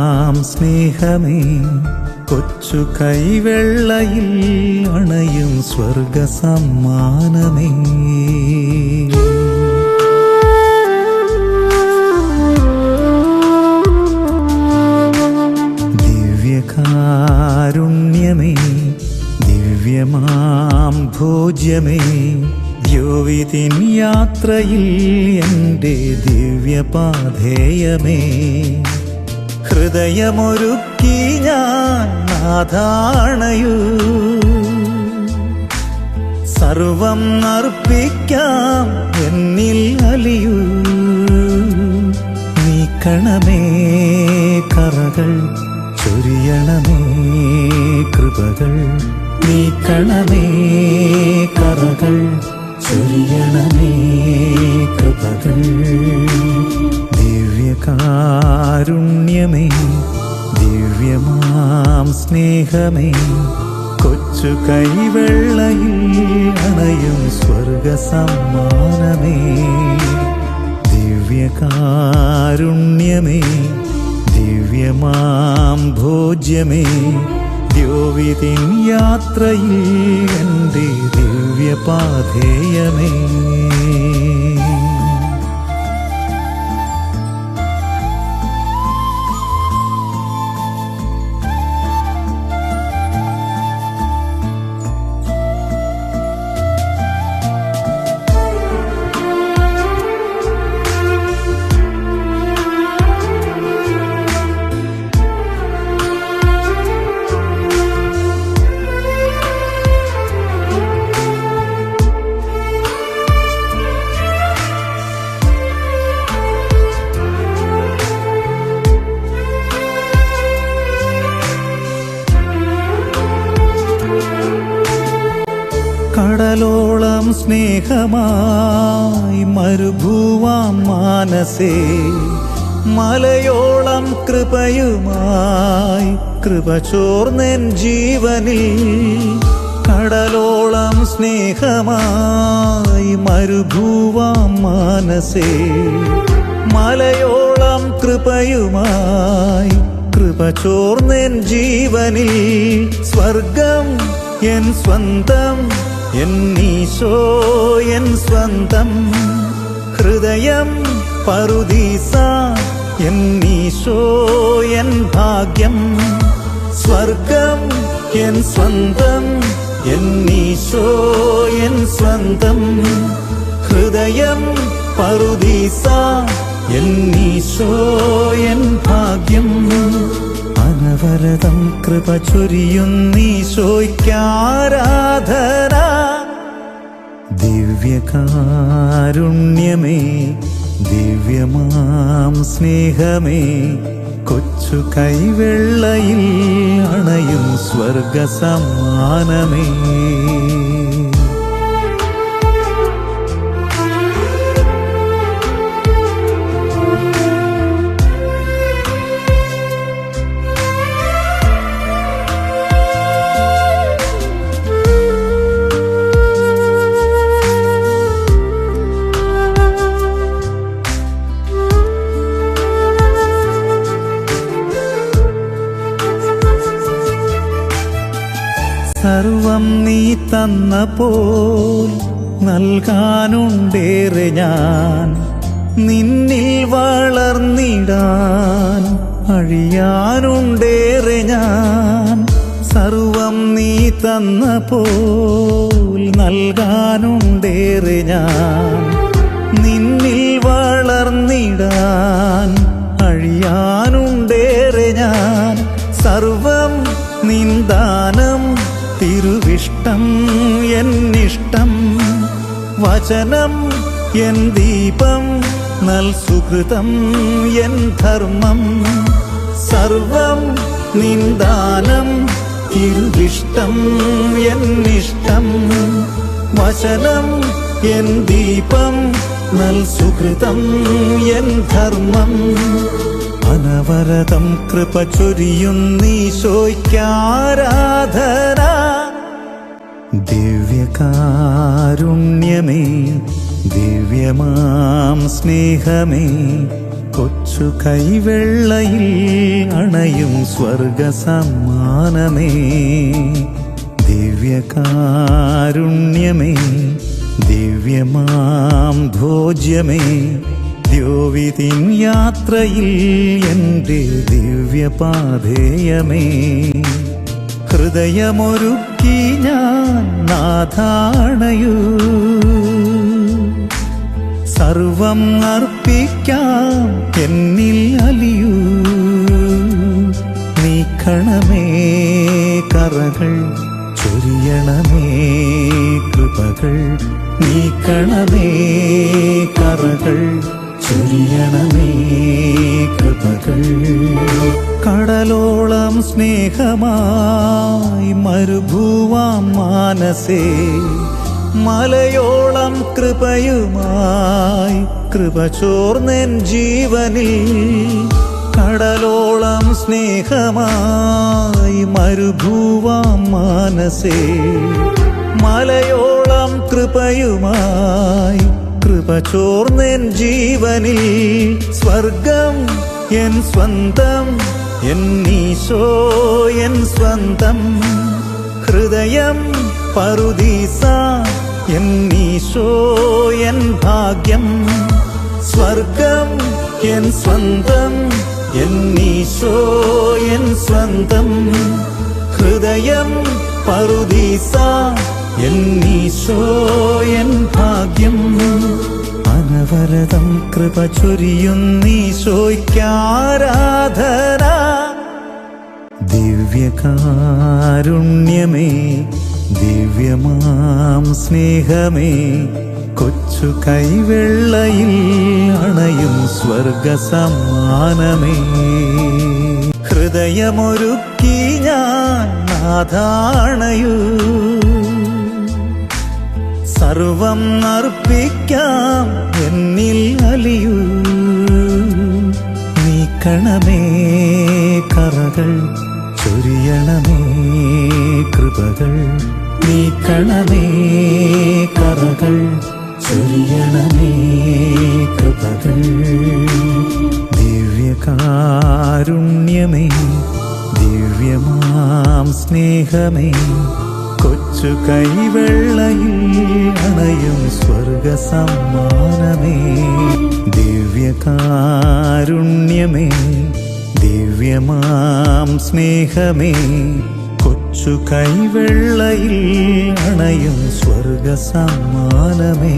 ദിവ്യമാം സ്നേഹമേ കൊച്ചു കൈവെള്ളയിൽ അണയും സ്വർഗ സമ്മാനമേ ദിവ്യകാരുണ്യമേ ദിവ്യമാം ഭോജ്യമേ ദ്യോവിതിൻ യാത്രയിൽ എന്റെ ദിവ്യപാധേയമേ. ഹൃദയമൊരുക്കി ഞാൻ നാഥാണയൂ. സർവം അർപ്പിക്കാം എന്നിൽ അലിയൂ. നീക്കണമേ കറകൾ ചൊരിയണമേ കൃപകൾ. നീക്കണമേ കറകൾ ചൊരിയണമേ കൃപകൾ. ദിവ്യകാരുണ്യമേ ദിവ്യമാം സ്നേഹമേ. കൊച്ചു കൈവെള്ളയിൽ അണയും സ്വർഗ സമ്മാനമേ ദിവ്യകാരുണ്യമേ ദിവ്യമാം ഭോജ്യമേ. ദ്യോവിതിൻ യാത്രയിൽ എന്റെ ദിവ്യപാധേയമേ. സ്നേഹമായി മരുഭൂവാം മാനസേ മലയോളം കൃപയുമായി കൃപ ചോർന്നെൻ ജീവനിൽ കടലോളം സ്നേഹമായി മരുഭൂവാം മാനസേ മലയോളം കൃപയുമായി കൃപ ചോർന്നെൻ ജീവനിൽ സ്വർഗം എൻ സ്വന്തം എന്നീശോ എൻ സ്വന്തം ഹൃദയം പറുദീസ. എന്നീശോ എൻ ഭാഗ്യം സ്വർഗം എൻ സ്വന്തം. എന്നീശോ എൻ സ്വന്തം ഹൃദയം പറുദീസ. എന്നീശോ എൻ ഭാഗ്യം അനവരതം കൃപ ചൊരിയുന്നീശോയ്ക്കാരാധന ദിവ്യകാരുണ്യമേ ദിവ്യമാം സ്നേഹമേ കൊച്ചു കൈവെള്ളയിൽ അണയും സ്വർഗ സർവം നീ തന്ന പോൽ നൽകാനുണ്ടേറെ ഞാൻ. നിന്നിൽ വളർന്നിടാൻ അഴിയാനുണ്ടേറെ ഞാൻ. സർവം നീ തന്ന പോൽ നൽകാനുണ്ടേറെ ഞാൻ. നിന്നിൽ വളർന്നിടാൻ അഴിയാനുണ്ടേറെ ഞാൻ. സർവം എന്നിഷ്ടം വചനം എൻ ദീപം നൽ സുഹൃതം എൻ ധർമ്മം. സർവം നിന്ദാനം ഇരുവിഷ്ടം എന്നിഷ്ടം വചനം എൻ ദീപം നൽ സുഹൃതം എൻ ധർമ്മം. അനവരതം കൃപ ചൊരിയുന്നീശോയ്ക്കാരാധന ദിവ്യകാരുണ്യമേ ദിവ്യമാം സ്നേഹമേ കൊച്ചു കൈവെള്ളയിൽ അണയും സ്വർഗസമ്മാനമേ. ദിവ്യകാരുണ്യമേ ദിവ്യമാം ഭോജ്യമേ ദ്യോവിതിൻ യാത്രയിൽ എന്റെ ദിവ്യപാധേയമേ ഹൃദയമൊരുക്കി ഞാൻ നാഥാണയൂ. സർവം അർപ്പിക്കാം എന്നിൽ അലിയൂ. നീക്കണമേ കറകൾ ചൊരിയണമേ കൃപകൾ. നീക്കണമേ കറകൾ ചൊരിയണമേ കൃപകൾ. കടലോളം സ്നേഹമായി മരുഭൂവാം മാനസേ. മലയോളം കൃപയുമായി കൃപ ചോർന്നെൻ ജീവനിൽ. കടലോളം സ്നേഹമായി മരുഭൂവാം മാനസേ. മലയോളം കൃപയുമായി കൃപ ചോർന്നെൻ ജീവനിൽ. സ്വർഗം എൻ സ്വന്തം എന്നീശോ എൻ സ്വന്തം ഹൃദയം പറുദീസ. എന്നീശോ എൻ ഭാഗ്യം സ്വർഗം എൻ സ്വന്തം. എന്നീശോ എൻ സ്വന്തം ഹൃദയം പറുദീസ. എന്നീശോ എൻ ഭാഗ്യം അനവരതം കൃപ ചൊരിയുന്നീശോയ്ക്കാരാധന ദിവ്യകാരുണ്യമേ ദിവ്യമാം സ്നേഹമേ കൊച്ചു കൈവെള്ളയിൽ അണയും സ്വർഗ സമ്മാനമേ ഹൃദയമൊരുക്കി ഞാൻ നാഥാണയൂ. സർവം അർപ്പിക്കാം എന്നിൽ അലിയൂ. നീക്കണമേ കറകൾ ചൊരിയണമേ കൃപകൾ. നീക്കണമേ കറകൾ ചൊരിയണമേ കൃപകൾ. ദിവ്യകാരുണ്യമേ ദിവ്യമാം സ്നേഹമേ. കൊച്ചു കൈവെള്ളയിൽ അണയും സ്വർഗ സമ്മാനമേ ദിവ്യകാരുണ്യമേ ദിവ്യമാം സ്നേഹമേ. കൊച്ചു കൈവെള്ളയിൽ അണയും സ്വർഗ സമ്മാനമേ